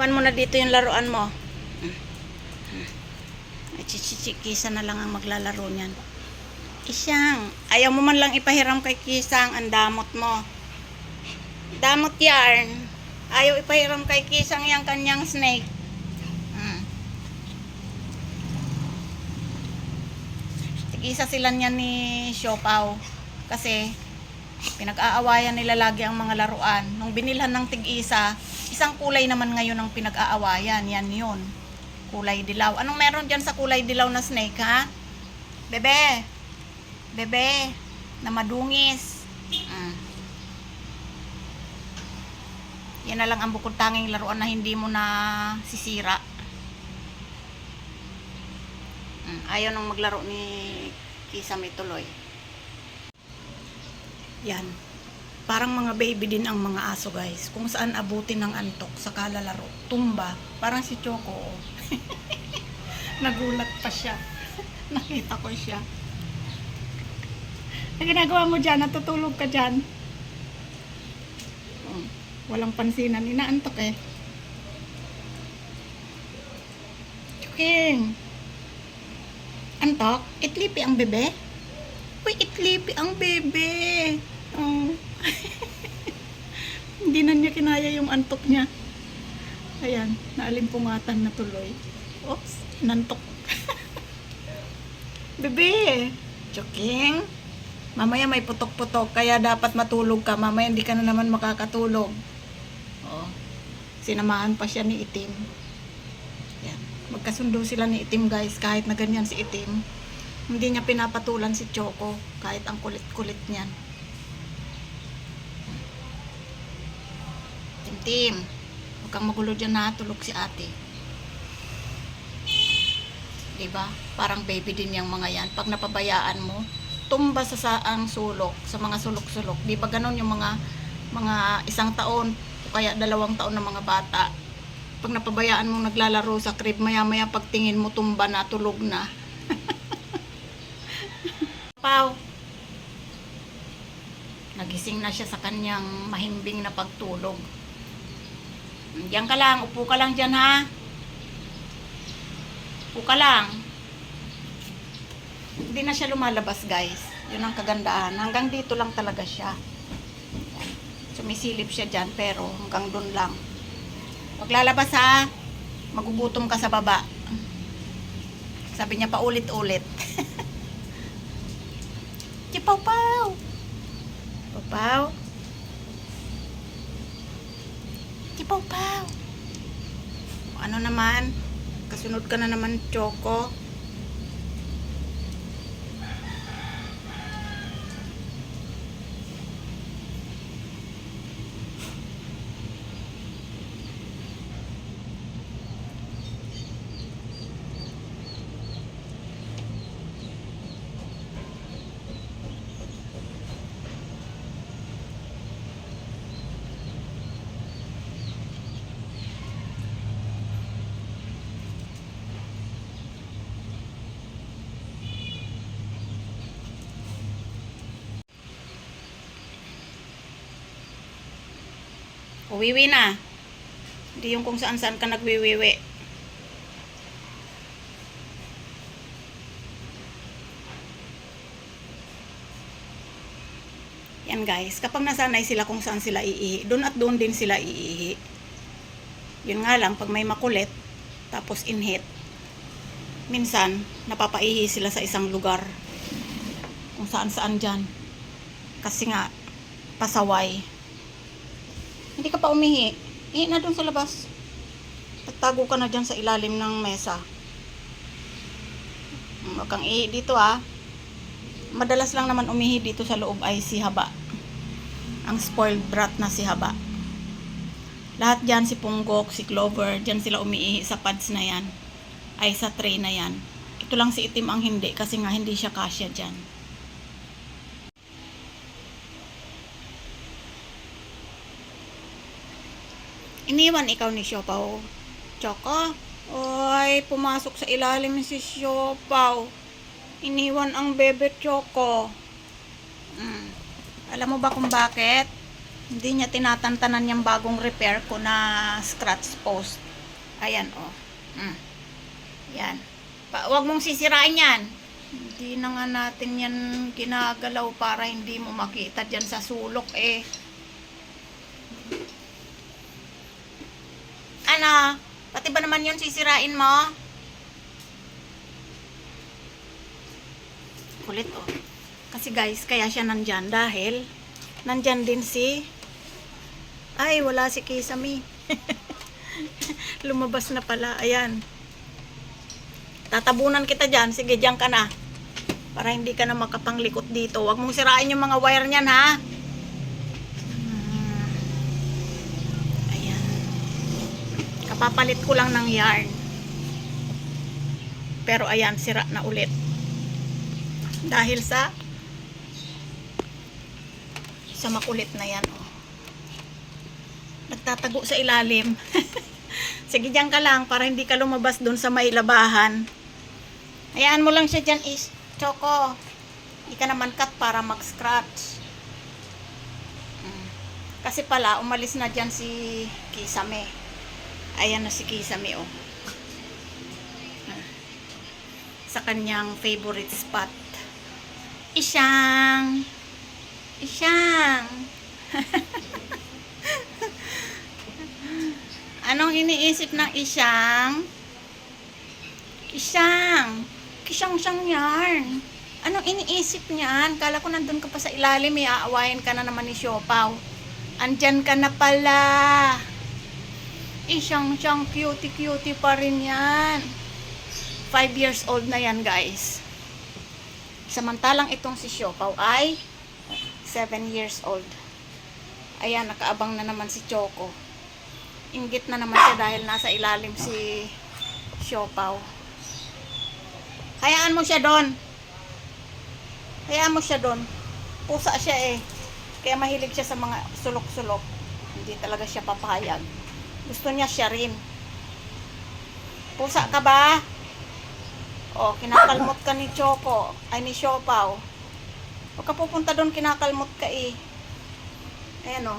Iwan mo na dito yung laruan mo. Ay, chichichikisa na lang ang maglalaro niyan. Isyang, ayaw mo man lang ipahiram kay Kisang, ang damot mo. Damot yarn. Ayaw ipahiram kay Kisang yung kanyang snake. Hmm. Tig-isa sila niya ni Siopaw. Kasi, pinag-aawayan nila lagi ang mga laruan. Nung binilhan ng tig-isa, isang kulay naman ngayon ang pinag-aawayan. Yan yun. Kulay dilaw. Anong meron dyan sa kulay dilaw na snake, ha? Bebe! Bebe! Na madungis. Mm. Yan na lang ang bukod tanging laruan na hindi mo na sisira. Mm. Ayaw nang maglaro ni Kisame tuloy. Yan. Parang mga baby din ang mga aso guys. Kung saan abutin ng antok sa kalalaro. Tumba. Parang si Choco. oh. Nagulat pa siya. Nakita ko siya. Ang ginagawa mo dyan, natutulog ka dyan. Oh, walang pansinan. Inaantok eh. Chuking. Antok? Itlipi ang bebe? Uy, itlipi ang bebe. Oh. Hindi na niya kinaya yung antok niya. Ayan, naalimpungatan na tuloy. Oops, nantok. bebe, Chuking. Mamaya may putok-putok, kaya dapat matulog ka. Mamaya hindi ka na naman makakatulog. Oh. Sinamahan pa siya ni Itim. Yan. Magkasundo sila ni Itim guys, kahit na ganyan si Itim. Hindi niya pinapatulan si Choco, kahit ang kulit-kulit niyan. Tim-tim, huwag kang magulo dyan na, tulog si ate. Diba? Parang baby din yung mga yan. Pag napabayaan mo, tumba sa saang sulok, sa mga sulok-sulok. Di ba ganon yung mga mga isang taon o kaya dalawang taon ng mga bata. Pag napabayaan mo naglalaro sa crib, maya-maya pagtingin mo tumba na, tulog na. Pau. Nagising na siya sa kanyang mahimbing na pagtulog. Diyan ka lang, upo ka lang dyan ha. Upo ka lang. Hindi na siya lumalabas guys. Yun ang kagandahan. Hanggang dito lang talaga siya. Sumisilip siya dyan pero hanggang doon lang. Huwag lalabas ha. Magugutom ka sa baba. Sabi niya pa ulit-ulit. Chipaw paw. Paw. Chipaw paw. Ano naman? Kasunod ka na naman, Choco. Uwiwi na. Hindi yung kung saan saan ka nagwiwiwi. Yan guys, kapag nasanay sila kung saan sila iihi, doon at doon din sila iihi. Yun nga lang, pag may makulit, tapos inhit, minsan, napapaihi sila sa isang lugar. Kung saan saan dyan. Kasi nga, pasaway. Hindi ka pa umihi. Ihi na doon sa labas. Tagtago ka na dyan sa ilalim ng mesa. Huwag kang ihi dito ah. Madalas lang naman umihi dito sa loob ay si Haba. Ang spoiled brat na si Haba. Lahat dyan si Punggok, si Clover, dyan sila umiihi sa pads na yan. Ay sa tray na yan. Ito lang si Itim ang hindi kasi nga hindi siya kasya dyan. Iniwan ikaw ni Siopaw. Tsaka, ay, pumasok sa ilalim si Siopaw. Iniwan ang bebe Choco. Mm. Alam mo ba kung bakit? Hindi niya tinatantanan yung bagong repair ko na scratch post. Ayan, oh. Mm. Yan. Pa, wag mong sisirain yan. Hindi na nga natin yan ginagalaw para hindi mo makita dyan sa sulok eh. Ano? Pati ba naman yun sisirain mo? Kulit oh. Kasi guys, kaya siya nandyan dahil nandyan din si ay, wala si Kisame. Lumabas na pala. Ayan. Tatabunan kita dyan. Sige, dyan ka na. Para hindi ka na makapanglikot dito. Huwag mong sirain yung mga wire niyan, ha? Ah. Ayan. Kapapalit ko lang ng yarn. Pero ayan, sira na ulit. Dahil sa sa makulit na yan, oh. Nagtatago sa ilalim. Sige, dyan ka lang para hindi ka lumabas doon sa may labahan. Hayaan mo lang siya dyan is, Choco. Hindi ka naman cut para mag-scratch. Mm. Kasi pala, umalis na dyan si Kisame. Ayan na si Kisame, oh. Sa kanyang favorite spot. Isyang! Isyang! Anong iniisip ng isyang? Isyang! Kisyang-syang yarn. Anong iniisip niyan? Kala ko nandun ka pa sa ilalim, may aawayan ka na naman ni Siopaw. Andyan ka na pala. Isyang-syang cutie-cutie pa rin yan. Five years old na yan, guys. Samantalang itong si Siopaw ay 7 years old. Ayan, nakaabang na naman si Choco. Inggit na naman siya dahil nasa ilalim si Siopaw. Hayaan mo siya doon. Hayaan mo siya doon. Pusa siya eh. Kaya mahilig siya sa mga sulok-sulok. Hindi talaga siya papayag. Gusto niya siya rin. Pusa ka ba? O, kinakalmot ka ni Choco. Ay, ni Siopaw. Huwag ka pupunta doon, kinakalmot ka eh. Ayan o.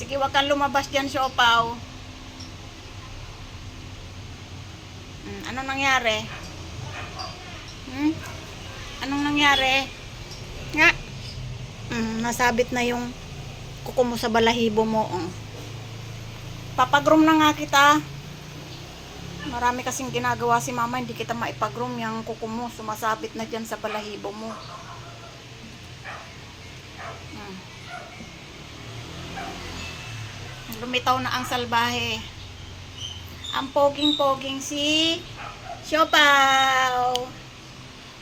Sige, wag kang lumabas dyan, Siopaw. Hmm, anong nangyari? Hmm? Anong nangyari? Nga. Hmm, nasabit na yung kuko mo sa balahibo mo. Oh. Papagroom na nga kita. Marami kasing ginagawa si mama, hindi kita maipagroom yung kuko mo. Sumasabit na dyan sa balahibo mo. Hmm. Lumitaw na ang salbahe. Ang poging-poging si Siopaw.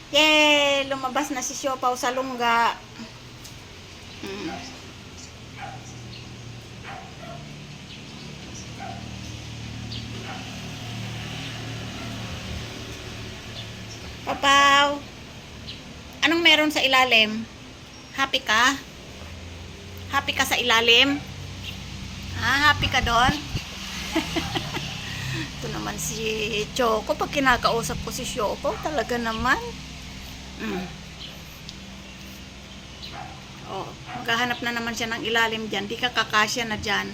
Yay! Lumabas na si Siopaw sa lungga. Papaw. Anong meron sa ilalim? Happy ka? Happy ka sa ilalim? Ah, happy ka doon? Ito naman si Choco. Pag kinakausap ko si Choco, talaga naman. Mm. Oh, maghahanap na naman siya ng ilalim dyan. Di ka kakasya na dyan.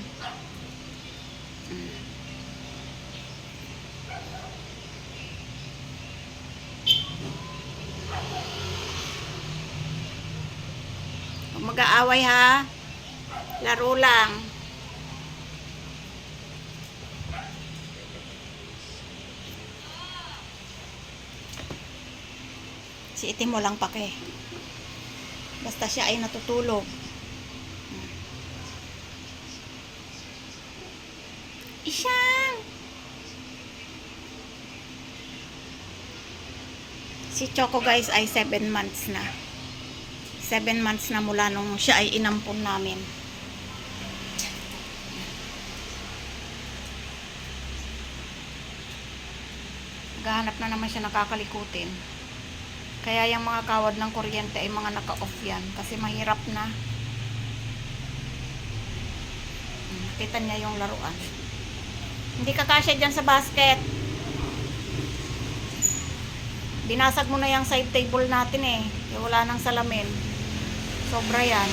Mag-aaway ha. Laro lang. Si itim mo lang pake. Basta siya ay natutulog. Isyang! Si Choco guys ay 7 months na. 7 months na mula nung siya ay inampon namin. Gahanap na naman siya nakakalikutin. Kaya yung mga kawad ng kuryente ay mga naka-off yan. Kasi mahirap na. Hmm, Nakita niya yung laruan. Hindi ka kasya dyan sa basket. Binasag mo na yung side table natin eh. Kaya wala nang salamin. Sobra yan.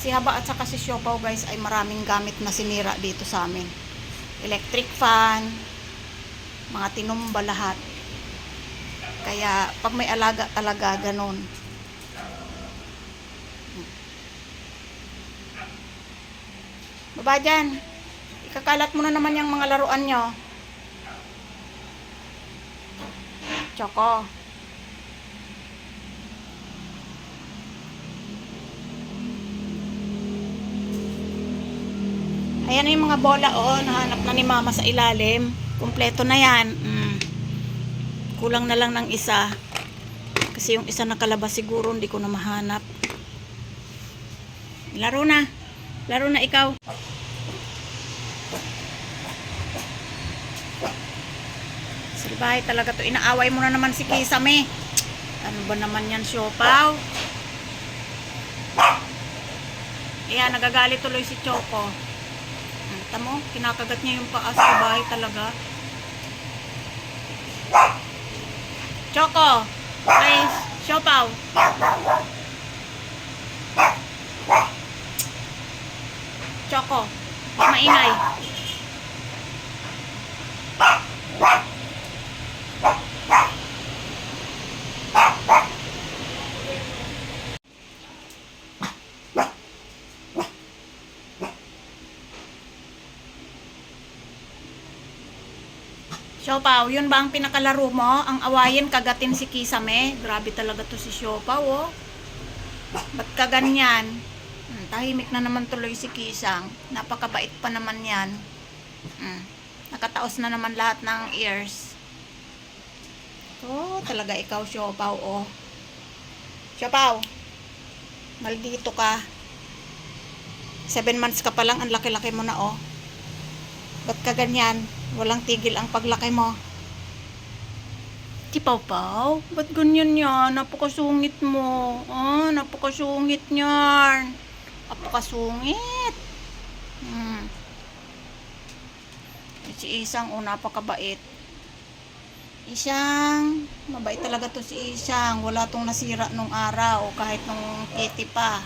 Si Haba at saka si Siopaw guys ay maraming gamit na sinira dito sa amin. Electric fan, mga tinumba lahat. Kaya pag may alaga talaga ganun. Baba dyan. Ikakalat mo na naman yung mga laruan nyo. Choco. Ayan yung mga bola, oh. Nahanap na ni mama sa ilalim. Kompleto na yan. Mm. Kulang na lang ng isa. Kasi yung isa nakalabas siguro hindi ko na mahanap. Laro na. Laro na ikaw. Silbahay talaga to. Inaaway mo na naman si Kisame. Ano ba naman yan, Siopaw? Ayan, nagagalit tuloy si Choco. Hmm, Tamo, kinakagat niya yung paa sa bahay talaga. Choco! Please, Siopaw! Choco, maingay. Siopaw, yun ba ang pinakalaro mo? Ang awayin, kagatin si Kisame. Grabe talaga to si Siopaw, oh. Ba't ka ganyan? Hmm, tahimik na naman tuloy si Kisang. Napakabait pa naman yan. Hmm, nakataos na naman lahat ng ears. Oh, talaga ikaw, Siopaw, oh. Siopaw, maldito ka. Seven months ka pa lang, ang laki-laki mo na, oh. Ba't ka ganyan? Walang tigil ang paglaki mo. Ti Pau, ba't ganyan yan? Napakasungit mo. Ah, napakasungit niyan. Napakasungit. Hmm. Si Isang, oh, napakabait. Isang, mabait talaga to si Isang. Wala tong nasira nung araw, kahit nung kitty pa.